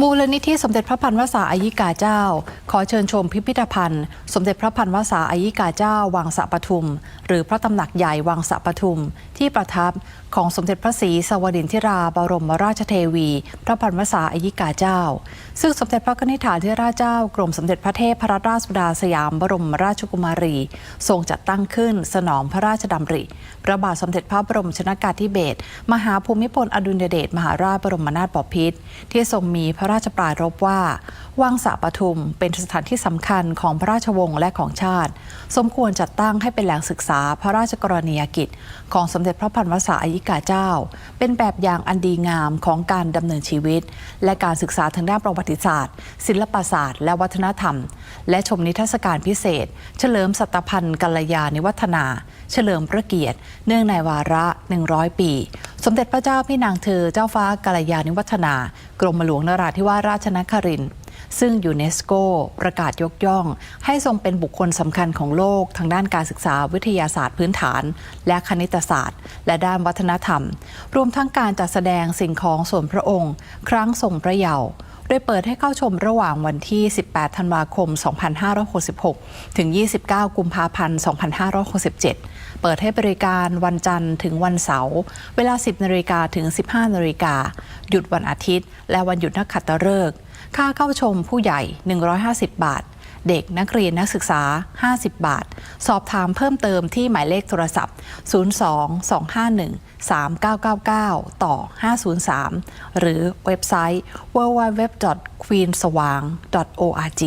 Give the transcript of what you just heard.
มูลนิธิสมเด็จพระพันวษาอายิกาเจ้า ขอเชิญชมพิพิธภัณฑ์ สมเด็จพระพันวษาอายิกาเจ้าวังสะปทุม หรือพระตำหนักใหญ่วังสะปทุม ที่ประทับของสมเด็จพระศรีสวดินทิราบรมราชเทวี พระพันวษาอายิกาเจ้า ซึ่งสมเด็จพระนิษฐาธิราชเจ้ากรมสมเด็จพระเทพพระราชสุดาสยามบรมราชกุมารี ทรงจัดตั้งขึ้นสนองพระราชดำริพระบาทสมเด็จพระบรมชนากาธิเบศรมหาภูมิพลอดุลยเดชมหาราชบรมนาถบพิตรที่ทรงมีพระระราชปรารภว่า วังสะปทุมเป็นสถานที่สำคัญของพระราชวงศ์และของชาติ สมควรจัดตั้งให้เป็นแหล่งศึกษาพระราชกรณียกิจ ของสมเด็จพระพันวษาอายิกาเจ้า เป็นแบบอย่างอันดีงามของการดำเนินชีวิต และการศึกษาทางด้านประวัติศาสตร์ ศิลปศาสตร์ และวัฒนธรรม และชมนิทรรศการพิเศษ เฉลิมสัตพันธ์กัลยาณิวัฒนา เฉลิมพระเกียรติ เนื่องในวาระ 100 ปี สมเด็จพระเจ้าพี่นางเธอเจ้าฟ้ากัลยาณิวัฒนา กรมหลวงนราธิวาสราชนครินทร์ซึ่งยูเนสโกประกาศยกย่อง ให้ทรงเป็นบุคคลสำคัญของโลก ทางด้านการศึกษาวิทยาศาสตร์พื้นฐาน และคณิตศาสตร์ และด้านวัฒนธรรม รวมทั้งการจัดแสดงสิ่งของส่วนพระองค์ ครั้งทรงพระเยาว์ ยเปิดให้เข้าชมระหว่างวันที่ 18 ธันวาคม 2566 ถึง 29 กุมภาพันธ์ 2567 เปิดให้บริการวันจันทร์ถึงวันเสาร์ เวลา 10นาฬิกาถึง 15นาฬิกา หยุดวันอาทิตย์ และวันหยุดนักขัตฤกษ์ค่าเข้าชมผู้ใหญ่ 150 บาท เด็กนักเรียนนักศึกษา 50 บาท สอบถามเพิ่มเติมที่หมายเลขโทรศัพท์ 02 251 3999 ต่อ 503 หรือเว็บไซต์ www.queenswang.org